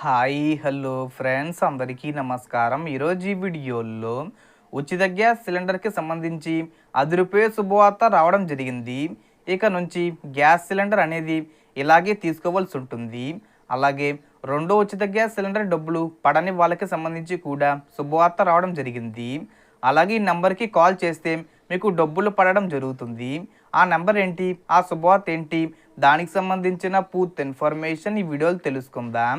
Hi hello friends అందరికీ నమస్కారం. ఈరోజు ఈ వీడియోలో ఉచిత గ్యాస్ సిలిండర్కి సంబంధించి అది రూపాయ శుభవార్త రావడం జరిగింది. ఇక నుంచి గ్యాస్ సిలిండర్ అనేది ఇలాగే తీసుకోవాల్సి ఉంటుంది. అలాగే రెండో ఉచిత గ్యాస్ సిలిండర్ డబ్బులు పడని వాళ్ళకి సంబంధించి కూడా శుభవార్త రావడం జరిగింది. అలాగే ఈ నెంబర్కి కాల్ చేస్తే మీకు డబ్బులు పడడం జరుగుతుంది. ఆ నెంబర్ ఏంటి? ఆ శుభవార్త ఏంటి? దానికి సంబంధించిన పూర్తి ఇన్ఫర్మేషన్ ఈ వీడియోలు తెలుసుకుందాం.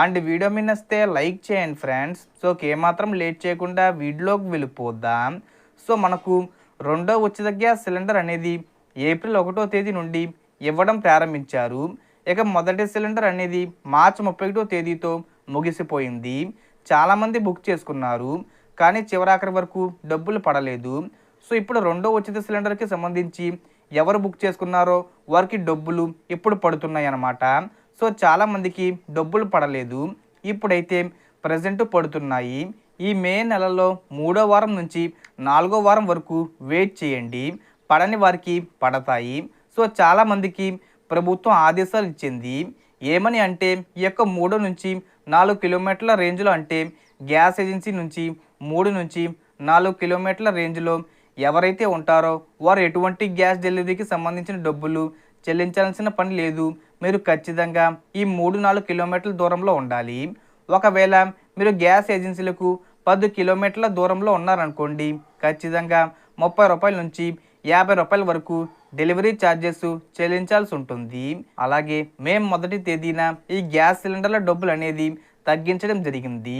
అండ్ వీడియో మినిస్తే లైక్ చేయండి ఫ్రెండ్స్. సో ఏమాత్రం లేట్ చేయకుండా వీడియోలోకి వెళ్ళిపోద్దాం సో మనకు రెండో ఉచిత గ్యాస్ సిలిండర్ అనేది ఏప్రిల్ ఒకటో తేదీ నుండి ఇవ్వడం ప్రారంభించారు. ఇక మొదటి సిలిండర్ అనేది మార్చి ముప్పై ఒకటో తేదీతో ముగిసిపోయింది. చాలామంది బుక్ చేసుకున్నారు కానీ చివరాఖరి వరకు డబ్బులు పడలేదు. సో ఇప్పుడు రెండో ఉచిత సిలిండర్కి సంబంధించి ఎవరు బుక్ చేసుకున్నారో వారికి డబ్బులు ఇప్పుడు పడుతున్నాయి అన్నమాట సో చాలామందికి డబ్బులు పడలేదు. ఇప్పుడైతే ప్రజెంట్ పడుతున్నాయి. ఈ మే నెలలో మూడో వారం నుంచి నాలుగో వారం వరకు వెయిట్ చేయండి. పడని వారికి పడతాయి. సో చాలామందికి ప్రభుత్వం ఆదేశాలు ఇచ్చింది. ఏమని అంటే ఈ యొక్క మూడు నుంచి నాలుగు కిలోమీటర్ల రేంజ్లో అంటే గ్యాస్ ఏజెన్సీ నుంచి మూడు నుంచి నాలుగు కిలోమీటర్ల రేంజ్లో ఎవరైతే ఉంటారో వారు ఎటువంటి గ్యాస్ డెలివరీకి సంబంధించిన డబ్బులు చెల్లించాల్సిన పని లేదు. మీరు ఖచ్చితంగా ఈ మూడు నాలుగు కిలోమీటర్ల దూరంలో ఉండాలి. ఒకవేళ మీరు గ్యాస్ ఏజెన్సీలకు పది కిలోమీటర్ల దూరంలో ఉన్నారనుకోండి ఖచ్చితంగా ముప్పై రూపాయల నుంచి యాభై రూపాయల వరకు డెలివరీ ఛార్జెస్ చెల్లించాల్సి ఉంటుంది. అలాగే మే మొదటి తేదీన ఈ గ్యాస్ సిలిండర్ల డబ్బులు అనేది తగ్గించడం జరిగింది.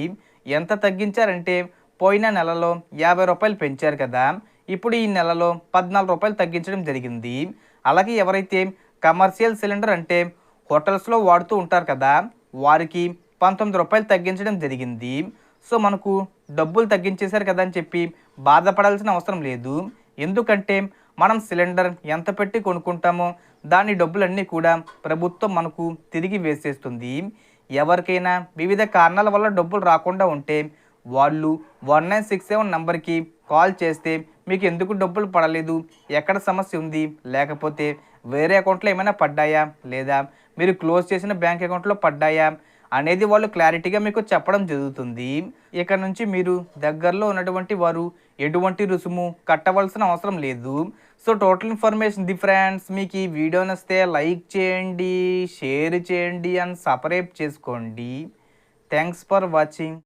ఎంత తగ్గించారంటే పోయిన నెలలో యాభై రూపాయలు పెంచారు కదా ఇప్పుడు ఈ నెలలో పద్నాలుగు రూపాయలు తగ్గించడం జరిగింది. అలాగే ఎవరైతే కమర్షియల్ సిలిండర్ అంటే హోటల్స్లో వాడుతూ ఉంటారు కదా వారికి పంతొమ్మిది రూపాయలు తగ్గించడం జరిగింది. సో మనకు డబ్బులు తగ్గించేశారు కదా అని చెప్పి బాధపడాల్సిన అవసరం లేదు. ఎందుకంటే మనం సిలిండర్ ఎంత పెట్టి కొనుక్కుంటామో దాని డబ్బులన్నీ కూడా ప్రభుత్వం మనకు తిరిగి వేసేస్తుంది. ఎవరికైనా వివిధ కారణాల వల్ల డబ్బులు రాకుండా ఉంటే వాళ్ళు వన్ నైన్ సిక్స్ సెవెన్ నెంబర్కి కాల్ చేస్తే మీకు ఎందుకు డబ్బులు పడలేదు? ఎక్కడ సమస్య ఉంది? లేకపోతే వేరే అకౌంట్లో ఏమైనా పడ్డాయా? లేదా మీరు క్లోజ్ చేసిన బ్యాంక్ అకౌంట్లో పడ్డాయా? అనేది వాళ్ళు క్లారిటీగా మీకు చెప్పడం జరుగుతుంది. ఇక్కడ నుంచి మీరు దగ్గరలో ఉన్నటువంటి వారు ఎటువంటి రుసుము కట్టవలసిన అవసరం లేదు. So total information the friends మీకు ఈ వీడియో నస్తే లైక్ చేయండి షేర్ చేయండి అండ్ సపరేట్ చేసుకోండి. Thanks for watching.